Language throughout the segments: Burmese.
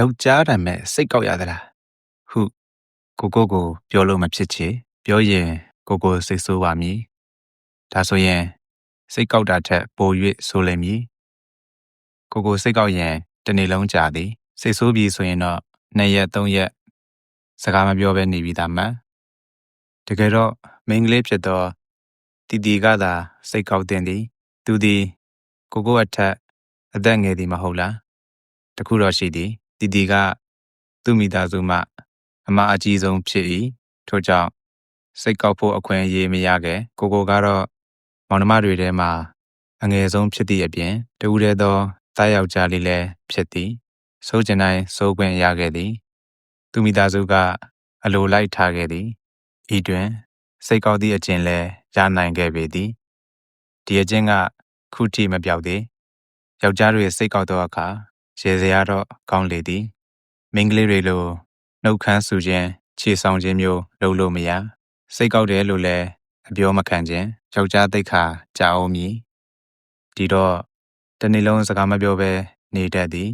ယောက်ျားတံမဲ့စိတ်ကောက်ရသလားဟုကိုကိုကိုပြောလို့မဖြစ်ချေပြောရင်ကိုကိုစိတ်ဆိုးပါမည်ဒါဆိုရင်စိတ်ကောက်တာထက်ပို၍ဆိုလိမ့်မည်ကိုကိုစိတ်ကောက်ရင်တစ်နေ့လုံးကြာသည်စိတ်ဆိုးပြီဆိုရင်တော့နှစ်ရက်သုံးရက်စကားမပြောဘဲနေပြီးသားမှန်တကယ်တော့မိန်းကလေးဖြစ်သောတီတီကသာစိတ်ကောက်တင်သည် သူသည်ကိုကိုအထက်အသက်ငယ်သည်မဟုတ်လားတခုတော့ရှိသည် တီတီကသူ့မိသားစုမှအမအကြီးဆုံးဖြစ်၏ထို့ကြောင့်စိတ်ကောက်ဖို့အခွင့်အရေးမရခဲ့ကိုကိုကတော့မောင်နှမတွေထဲမှာအငယ်ဆုံးဖြစ်သည့်အပြင်တဦးတည်းသောတားယောက်ျားလေးလည်းဖြစ်သည်စိုးကျင်တိုင်းစိုးခွင့်ရခဲ့သည် သူမိသားစုကအလိုလိုက်ထားခဲ့သည်ဤတွင် စိတ်ကောက်သည့်အကျင့်လည်းရနိုင်ခဲ့ပေသည်ဒီအကျင့်ကခုထိမပြောက်သေးယောက်ျားတွေစိတ်ကောက်သောအခါ ရေစရာတော့ကောင်းလေသည်မိန်းကလေးတွေလိုနှုတ်ခမ်းဆူခြင်းခြေဆောင်ခြင်းမျိုးလုပ်လို့မရစိတ်ကောက်တယ်လို့လည်းအပြောမခံခြင်းယောက်ျားသိက္ခာကြာအောင်မည်ဒီတော့တနေ့လုံးစကားမပြောဘဲနေတတ်သည်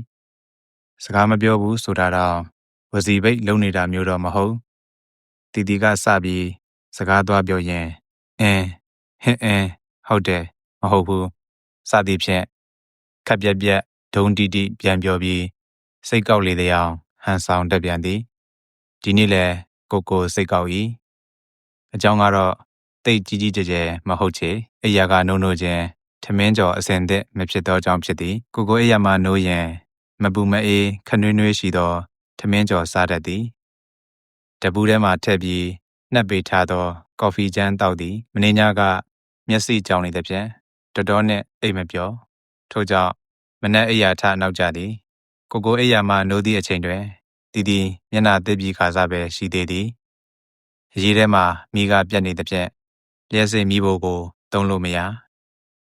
စကားမပြောဘူးဆိုတာတော့ဝစီပိတ်လုံနေတာမျိုးတော့မဟုတ်တီတီကစပြီးစကားသွားပြောရင်အင်းဟင်းအင်းဟုတ်တယ်မဟုတ်ဘူးစသည်ဖြင့်ခက်ပြက်ပြက် ဒုံတီတီပြန်ပြောပြီးစိတ်ကောက်လေတဲ့အောင်ဟန်ဆောင်တက်ပြန်သည်ဒီနေ့လဲကိုကိုစိတ်ကောက်၏အကြောင်းကတော့တိတ်ကြီးကြီးကျယ်ကျယ်မဟုတ်ချေအရာကနှုံနှုံချင်းထမင်းကြော်အစင်သက်မဖြစ်သောကြောင့်ဖြစ်သည်ကိုကိုအရာမှနိုးရင်မပူမအေးခနွေးနွေးရှိသောထမင်းကြော်စားတတ်သည်တပူးထဲမှထည့်ပြီးနှက်ပေးထားသောကော်ဖီချမ်းတောက်သည်မင်းညကမျက်စိကြောင်နေသည်ဖြင့်တော်တော်နဲ့အိမ်မပြောထို့ကြောင့် မနက်အိယာထနောက်ကြသည် ကိုကိုအိယာမှနိုးသည့်အချိန်တွင်တီတီမျက်နှာသစ်ပြီးခါစားပဲရှိသေးသည်အရေးထဲမှာမိကပြတ်နေသည်ဖြင့်လျှက်စိတ်မိဖို့ကိုတုံးလို့မရ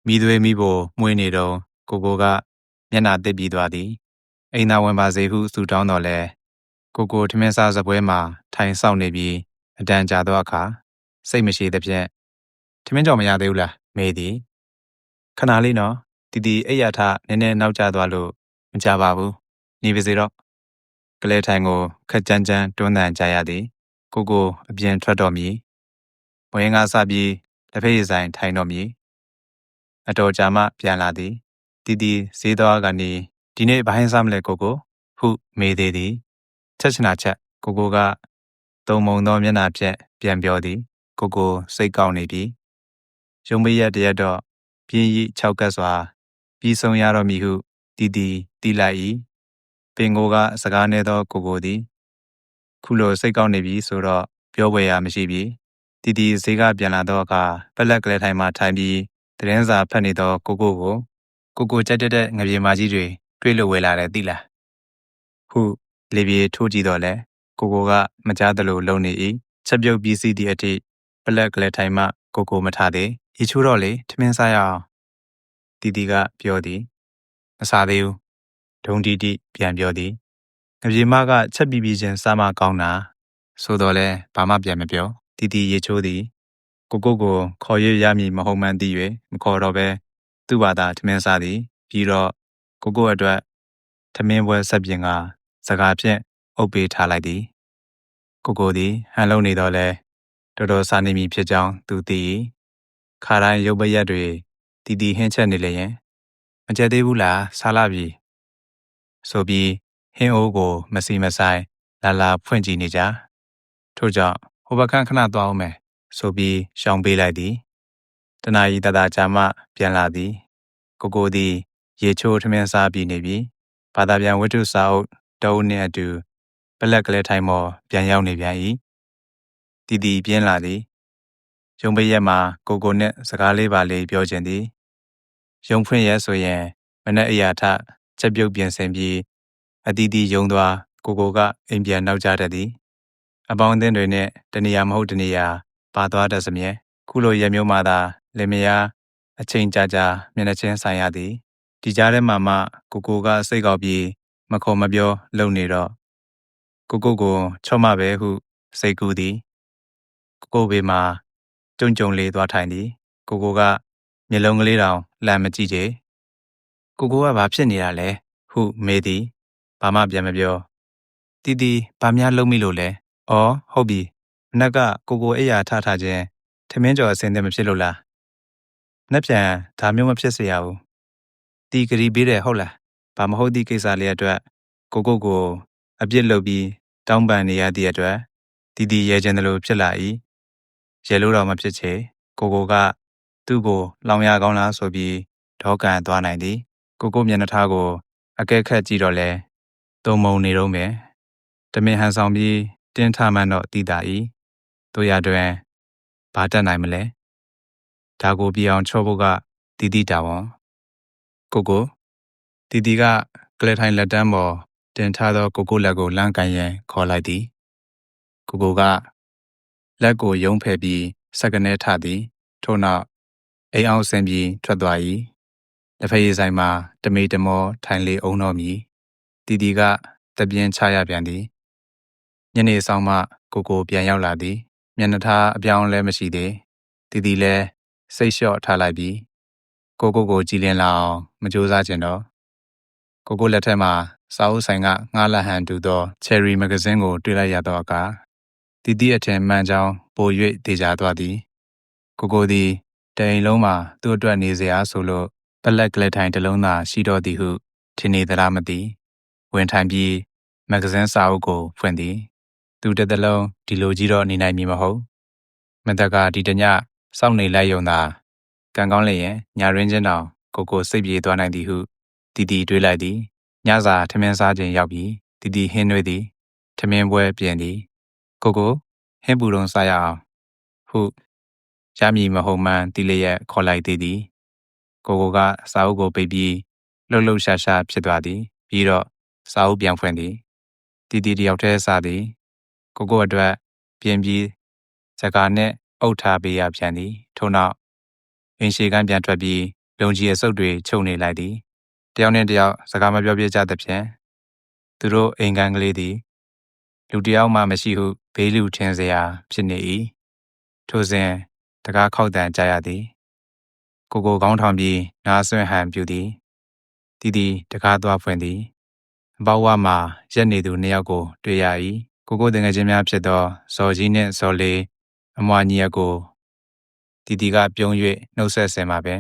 မိသွေးမိဖို့မှုေးနေတော့ကိုကိုကမျက်နှာသစ်ပြီးသွားသည်အိမ်သာဝင်ပါစေဟုဆူတောင်းတော်လဲကိုကိုထမင်းစားစပွဲမှာထိုင်ဆောင်နေပြီးအတန်ကြာသောအခါစိတ်မရှိသဖြင့်ထမင်းကြော်မရသေးဘူးလားမေးသည်ခဏလေးနော် တီတီအိပ်ရထနည်းနည်းနောက်ကျသွားလို့မကြပါဘူးနေပါစေတော့ကလေးထိုင်ကိုခက်ကြမ်းကြမ်းတွန်းတန်ကြရသည်ကိုကိုအပြင်ထွက်တော်မူဝင်းကားစပြီးလက်ဖက်ရည်ဆိုင်ထိုင်တော်မူအတော်ကြာမှပြန်လာသည်တီတီဈေးသွားကနေဒီနေ့ဘာဟင်းစားမလဲကိုကိုဟုမေးသေးသည်ချက်ချနာချက်ကိုကိုကတုံမုံသောမျက်နှာဖြင့်ပြန်ပြောသည်ကိုကိုစိတ်ကောက်နေပြီရုံမရက်တရက်တော့ပြင်းရီ၆ကတ်စွာ ပြီးဆုံးရတော့မည်ဟုတီတီတီလိုက်၏ပင်ကိုကစကားနေသောကိုကိုသည် ခုလိုစိတ်ကောက်နေပြီဆိုတော့ပြောပွဲရမရှိပြီတီတီဈေးကပြန်လာတော့အခါပလက်ကလေးထိုင်မှထိုင်ပြီးတရင်စာဖတ်နေသောကိုကိုကိုကိုကိုကြက်တက်တဲ့ငပြေမာကြီးတွေတွေးလို့ဝဲလာတယ်သိလားဟုလေပြေထိုးကြည့်တော့လဲကိုကိုကမကြားသလိုလုံနေ၏ချက်ပြုတ်ပြီးစီးသည့်အထိပလက်ကလေးထိုင်မှကိုကိုမထားသေးရေချိုးတော့လေထမင်းစားရအောင် တီတီကပြောသည်မစားသေးဘူးဒုံတီတီပြန်ပြောသည်ငပြေမကချက်ပြီးပြီးချင်းစားမကောင်းတာဆိုတော့လဲဘာမှပြန်မပြောတီတီရေချိုးသည်ကိုကိုကိုခေါ်ရရမည်မဟုတ်မှန်းသိ၍မခေါ်တော့ပဲသူ့ဘာသာထမင်းစားသည်ပြီးတော့ကိုကိုအတွက်ထမင်းပွဲဆက်ပြင်ကစကားဖြင့်အုပ်ပေးထားလိုက်သည်ကိုကိုသည်ဟန်လုံးနေတော့လဲတော်တော်စားနေပြီဖြစ်ကြောင်းသူသိ၏ခါတိုင်းရုပ်ပရက်တွေ တီတီဟင်းချက်နေလေရင်မကြက်သေးဘူးလားစားလာပြီဆိုပြီးဟင်းအိုးကိုမစီမဆိုင်လာလာဖွင့်ကြည့်နေကြထို့ကြောင့်ဟိုဘခန့်ခဏသွားအောင်မယ်ဆိုပြီးရှောင်ပေးလိုက်သည်တနာရီတသာကြာမှပြန်လာသည် ကိုကိုသည် ရေချိုးထမင်းစားပြီးနေပြီဘာသာပြန်ဝတ္ထုစာအုပ်တုံးနှင့်အတူပလက်ကလေးထိုင်မော်ပြန်ရောက်နေပြန်၏တီတီပြင်းလာသည်ရုံပရက်မှာကိုကိုနဲ့စကားလေးပါလေးပြောခြင်းသည် ရုံဖွင့်ရက်ဆိုရင်မနေ့အရာထချက်ပြုတ်ပြင်ဆင်ပြီးအတီးတီယုံသွားကိုကိုကအိမ်ပြန်နောက်ကြတတ်သည်အပေါင်းအသင်းတွေနဲ့တနေရာမဟုတ်တနေရာပါသွားတတ်စမြဲခုလိုရမျိုးမှသာလင်မယားအချိန်ကြာကြာမျက်နှာချင်းဆိုင်ရသည်ဒီကြားထဲမှာမှကိုကိုကစိတ်ကောက်ပြီးမခေါ်မပြောလုံနေတော့ကိုကိုကိုချော့မပဲဟုစိတ်ကူးသည်ကိုကိုဘေးမှာကြုံကြုံလေးသွားထိုင်သည်ကိုကိုက မျက်လုံးကလေးတောင်လှမ်းမကြည့်ချေကိုကိုကဘာဖြစ်နေတာလဲဟုမေးသည်ဘာမှပြန်မပြောတီတီဘာများလုံးမိလို့လဲ။အော်ဟုတ်ပြီ။မနက်ကကိုကိုအိယာထထခြင်းထမင်းကြော်အစင်တဲ့မဖြစ်လို့လား။နှက်ပြန်ဒါမျိုးမဖြစ်စေရဘူး။တီဂရီပေးတယ်ဟုတ်လား။ဘာမဟုတ်သည့်ကိစ္စလေးအတွက်ကိုကိုကိုအပြစ်လုပ်ပြီးတောင်းပန်နေရသည့်အတွက်တီတီရဲခြင်းတလို့ဖြစ်လာ၏။ရဲလို့တော့မဖြစ်ချေကိုကိုက သူ့ကိုလောင်ရကောင်းလားဆိုပြီးဒေါကန်သွားနိုင်သည်။ကိုကိုမျက်နှာထားကို အကဲခတ်ကြည့်တော့လဲတုံမုံနေတော့မယ်တမင်ဟန်ဆောင်ပြီးတင်းထမှန်တော့တည်တာ၏တို့ရတွင်ဘာတက်နိုင်မလဲဒါကိုပြအောင်ချောဖို့ကတီတီတာဝန်ကိုကိုတီတီကကလထိုင်လက်တန်းပေါ်တင်ထားသောကိုကိုလက်ကိုလမ်းကန်ရန်ခေါ်လိုက်သည်ကိုကိုကလက်ကိုယုံဖယ်ပြီးစက္ကနဲထသည် ထို့နောက် အိမ်အောင်ဆင်ပြီးထွက်သွား၏လက်ဖက်ရည်ဆိုင်မှာတမေတမောထိုင်လေအောင်တော်မူတီတီကတပြင်းချရပြန်သည်ညနေဆောင်မှကိုကိုပြန်ရောက်လာသည်မျက်နှာထားအပြောင်းလဲမရှိသေးတီတီလည်းစိတ်လျှော့ထားလိုက်ပြီးကိုကိုကိုကြည်လင်လာအောင်မကြိုးစားချင်တော့ကိုကိုလက်ထက်မှာစာအုပ်ဆိုင်ကငှားလက်ဟန်တူသော Cherry မဂဇင်းကို တွေ့လိုက်ရသောအခါတီတီအထင်မှန်ကြောင်းပို၍တေချာသွားသည်ကိုကိုသည် တအိမ်လုံးမှာသူ့အတွက်နေစရာဆိုလို့ပလက်ကလေးထိုင်တစ်လုံးသာရှိတော့သည်ဟုထင်နေသလားမသိဝင်ထိုင်ပြီးမဂဇင်းစာအုပ်ကိုဖွင့်သည် သူတစ်သလုံးဒီလိုကြီးတော့နေနိုင်မည်မဟုတ်မတက်ကဒီတညစောင့်နေလိုက်ယုံသာကံကောင်းလျင်ညာရင်းချင်းတောင်ကိုကိုစိတ်ပြေသွားနိုင်သည်ဟုတီတီတွေးလိုက်သည်ညစာထမင်းစားခြင်းရောက်ပြီးတီတီဟင်းနှွေးသည်ထမင်းပွဲပြင်သည်ကိုကိုဟင်းပူတုံးစားရအောင်ဟု ရမည်မဟုတ်မှန်းတီလျက်ခေါ်လိုက်သေးသည်ကိုကိုကစာအုပ်ကိုပိတ်ပြီးလှုပ်လှုပ်ရှားရှားဖြစ်သွားသည်ပြီးတော့စာအုပ်ပြန်ဖွင့်သည်တီတီတယောက်တည်းစားသည်ကိုကိုအတွက်ပြင်ပြီးစကားနဲ့အုပ်ထားပေးရပြန်သည်ထို့နောက်အင်းရှိကန်းပြန်ထွက်ပြီးလုံကြီးရဲ့စုပ်တွေချုပ်နေလိုက်သည်တယောက်နဲ့တယောက်စကားမပြောပြကြသဖြင့်သူတို့အိမ်ကန်းကလေးသည်လူတယောက်မှမရှိဟုဘေးလူထင်စရာဖြစ်နေ၏ထိုစဉ် တကားခောက်တန်ကြရသည် ကိုကိုကောင်းထောင်ပြီးနားဆွင့်ဟန်ပြူသည်တီတီတကားသွားဖွင့်သည်အပေါဝမှာရက်နေသူနှစ်ယောက်ကို တွေ့ရ၏ကိုကိုတင်ငယ်ချင်းများဖြစ်သောဇော်ကြီးနှင့်ဇော်လေးအမွာညီအကိုတီတီကပြုံး၍နှုတ်ဆက်ဆင်ပါပဲ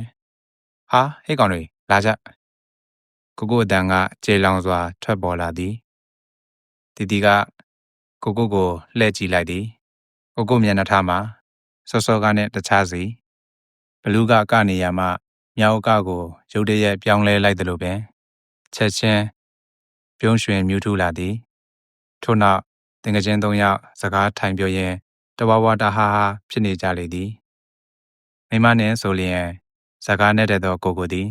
ဟာဟဲ့ကောင်တွေလာကြကိုကိုအတန်ကကြေလောင်စွာ ထွက်ပေါ်လာသည်တီတီကကိုကိုကိုလှည့်ကြည့်လိုက်သည်ကိုကိုမျက်နှာထားမှာ စောစောကနဲ့တခြားစီဘလူးကကနေရမှမြောက်ကကိုရုတ်တရက်ပြောင်းလဲလိုက်သလိုပင်ချက်ချင်းပြုံးရွှင်မြူးထူလာသည်ထို့နောက်တင်ကချင်းသုံးယောက်စကားထိုင်ပြောရင်းတဝဝတာဟာဟာဖြစ်နေကြလေသည်မိမနှင့်ဆိုလျင်စကားနဲ့တဲ့သောကိုကိုသည်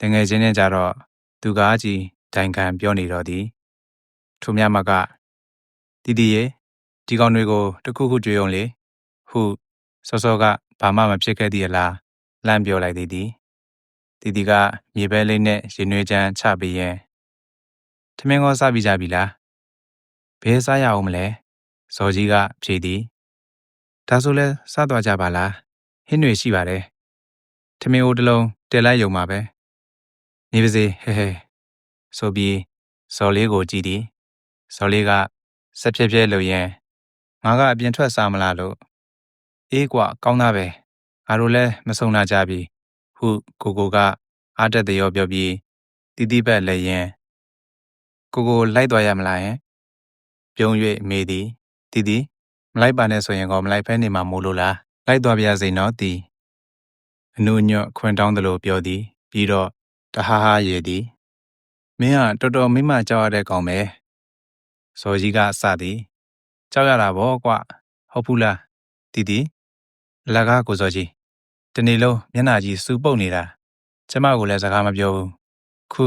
တင်ငယ်ချင်းနဲ့ကြတော့သူကားကြီးဒိုင်ခံပြောနေတော့သည်ထိုမြမကတီတီရေဒီကောင်တွေကိုတခုခုကြွေအောင်လေဟု စောစောကဘာမှမဖြစ်ခဲ့သည်လားလန့်ပြောလိုက်သည်သည်တီတီကမြေပဲလေးနဲ့ရင်နွေးချမ်းချပေးရင်ထမင်းကောစားပြီးကြပြီလားဘယ်စားရအောင်မလဲဇော်ကြီးကဖြေသည်ဒါဆိုလဲစားသွားကြပါလားဟင်းတွေရှိပါတယ်ထမင်းအိုးတစ်လုံးတဲလိုက်ယုံပါပဲနေပါစေဟဲဟဲဆိုပြီးဇော်လေးကိုကြည့်သည်ဇော်လေးကဆက်ဖြဲဖြဲလို့ရင်ငါကအပြင်ထွက်စားမလားလို့ အေးကွာကောင်းသားပဲငါတို့လည်းမဆုံနာကြပြီဟုကိုကိုကအားတက်တဲ့ရောပြောပြီးတီးတီးဘက်လည်းရင်ကိုကိုလိုက်သွားရမလားယင်ပြုံး၍မေးသည်တီတီမလိုက်ပါနဲ့ဆိုရင်ကောမလိုက်ဖဲနေမှာမို့လို့လားလိုက်သွားပြစေနော်တီအနုညွတ်ခွင်တောင်းသလိုပြောသည် ပြီးတော့တဟားဟားရည်သည်မင်းကတော်တော်မိမကြောက်ရတဲ့ကောင်ပဲဇော်ကြီးကစသည်ကြောက်ရတာဗောကွဟုတ်ဘူးလားတီတီ အလကားကိုစောကြီးတနေ့လုံးမျက်နှာကြီးစူပုတ်နေတာကျမကိုလည်းစကားမပြောဘူးခု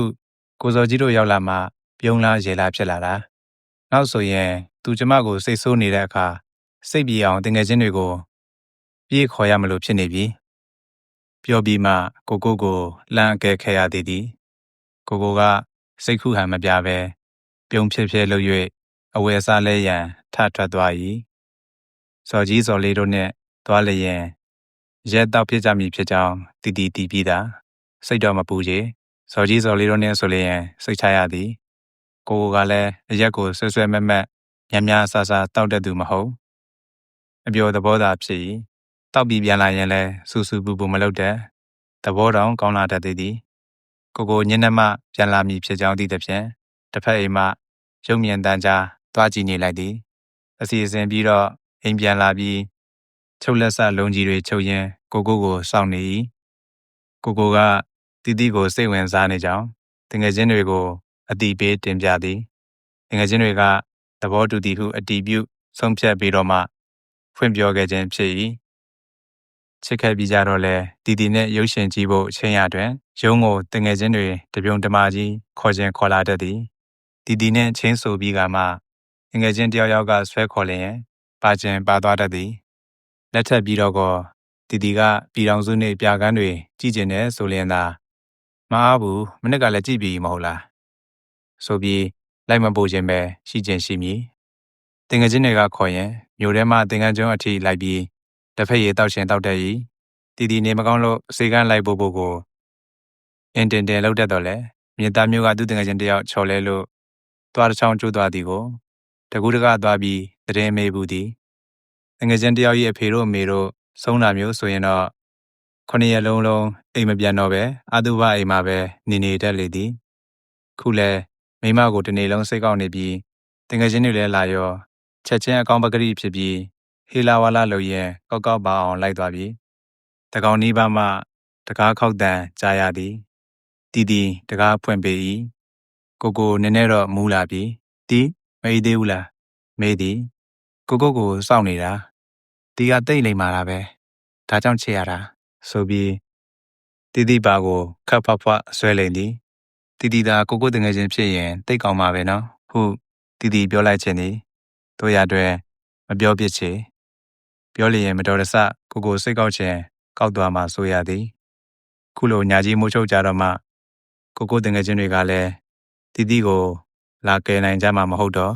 ကိုစောကြီးတို့ရောက်လာမှပြုံးလားရေလားဖြစ်လာတာနောက်ဆိုရင်သူကျမကိုစိတ်ဆိုးနေတဲ့အခါစိတ်ပြေအောင်တငယ်ချင်းတွေကိုပြေးခေါ်ရမလို့ဖြစ်နေပြီပြောပြီးမှကိုကိုကိုလှမ်းအကဲခဲရသေးသည်ကိုကိုကစိတ်ခုဟန်မပြပဲပြုံးဖြစ်ဖြစ်လုပ်၍အဝယ်စားလဲရန်ထထွက်သွား၏စော်ကြီးစော်လေးတို့နှင့် သွားလျင်ရဲတောက်ဖြစ်ကြမည်ဖြစ်ကြောင်းတီတီတီးပြီးသားစိတ်တော်မပူချေစော်ကြီးစော်လေးတို့နှင့်ဆိုလျင်စိတ်ချရသည် ကိုကိုကလည်းအရက်ကိုဆွဲဆွဲမက်မက်ညံ့ညဆာဆာတောက်တတ်သူမဟုတ်အပျော်သဘောသာဖြစ်၏တောက်ပြီးပြန်လာရင်လည်းစူစူပူပူမလုပ်တတ်သဘောတောင်ကောင်းလာတတ်သေးသည်ကိုကိုညနေမှပြန်လာမည်ဖြစ်ကြောင်းသိသည်ဖြင့်တစ်ဖက်အိမ်မှရုပ်မြင်တန်ကြားတွားကြည့်နေလိုက်သည် အစီအစဉ်ပြီးတော့အိမ်ပြန်လာပြီး ချုပ်လက်ဆလုံးကြီးတွေချုပ်ရင်းကိုကိုကိုစောင့်နေ၏ကိုကိုကတီတီကိုစိတ်ဝင်စားနေကြောင်းတငယ်ချင်းတွေကိုအတီးပေးတင်ပြသည်တငယ်ချင်းတွေကသဘောတူသည်ဟုအတီးပြုဆုံးဖြတ်ပြီးတော့မှဖွင့်ပြောခဲ့ခြင်းဖြစ်၏ချစ်ခဲ့ပြီးကြတော့လဲတီတီနဲ့ရုပ်ရှင်ကြည့်ဖို့အချိန်ရတွင်ရုံးကိုတငယ်ချင်းတွေတပြုံတမာကြီးခေါ်ခြင်းခေါ်လာတတ်သည်တီတီနဲ့ချင်းဆိုပြီးကမှတငယ်ချင်းတယောက်ယောက်ကဆွဲခေါ်လျင်ပါခြင်းပါသွားတတ်သည် လက်ထပ်ပြီးတော့ကောတီတီကပြည်တော်စုနှင့်ပြကန်းတွေကြည့်ကျင်တယ်ဆိုလျင်သာမအားဘူးမနစ်ကလည်းကြည့်ပြီးမဟုတ်လားဆိုပြီးလိုက်မပို့ခြင်းပဲရှိခြင်းရှိမည်တင်ငယ်ချင်းတွေကခေါ်ရင်မြို့ထဲမှာတင်ငန်းကျွန်းအထိလိုက်ပြီးတစ်ဖက်ရည်တောက်ရှင်တောက်တတ်၏တီတီနေမကောင်းလို့စေကန်းလိုက်ဖို့ဖို့ကိုအင်တင်တင်လောက်တတ်တော့လေမြေသားမျိုးကသူ့တင်ငယ်ချင်းတယောက်ချော်လဲလို့သွားတစ်ချောင်းကျိုးသွားသည်ကိုတကူတကသွားပြီးတရင်မေးဘူးသည် တငယ်ချင်းတယောက်ရဲ့အဖေတို့အမေတို့ဆုံးတာမျိုးဆိုရင်တော့ခုနှစ်ရက်လုံးလုံးအိမ်မပြန်တော့ပဲအတုဘအိမ်မှာပဲနေနေတတ်လေသည်ခုလဲမိမကိုတနေ့လုံးစိတ်ကောက်နေပြီးတငယ်ချင်းတွေလည်းလာရောချက်ချင်းအကောင်းပကတိဖြစ်ပြီးဟေလာဝါလာလို့ရင်ကောက်ကောက်ပါအောင်လိုက်သွားပြီတကောင်နီးပါးမှတကားခောက်တန်ကြားရသည်တီတီတကားဖွင့်ပေး၏ကိုကိုနည်းနည်းတော့မူးလာပြီတီမအေးသေးဘူးလားမေးသည်ကိုကိုကိုစောင့်နေတာ တီကတိတ်လိမ်မာတာပဲဒါကြောင့်ချစ်ရတာဆိုပြီးတီတီပါကိုခပ်ဖွားဖွားဆွဲလိမ့်သည်တီတီသာကိုကိုတငယ်ချင်းဖြစ်ရင်တိတ်ကောင်းမှာပဲနော်ဟုတီတီပြောလိုက်ခြင်းသည်တို့ရအတွက်မပြောပြစ်ချေပြောလျင်မတော်တဆကိုကိုစိတ်ကောက်ခြင်းကောက်သွားမှဆိုရသည်ခုလိုညာကြီးမိုးချုပ်ကြတော့မှကိုကိုတငယ်ချင်းတွေကလည်းတီတီကိုလာကယ်နိုင်ကြမှာမဟုတ်တော့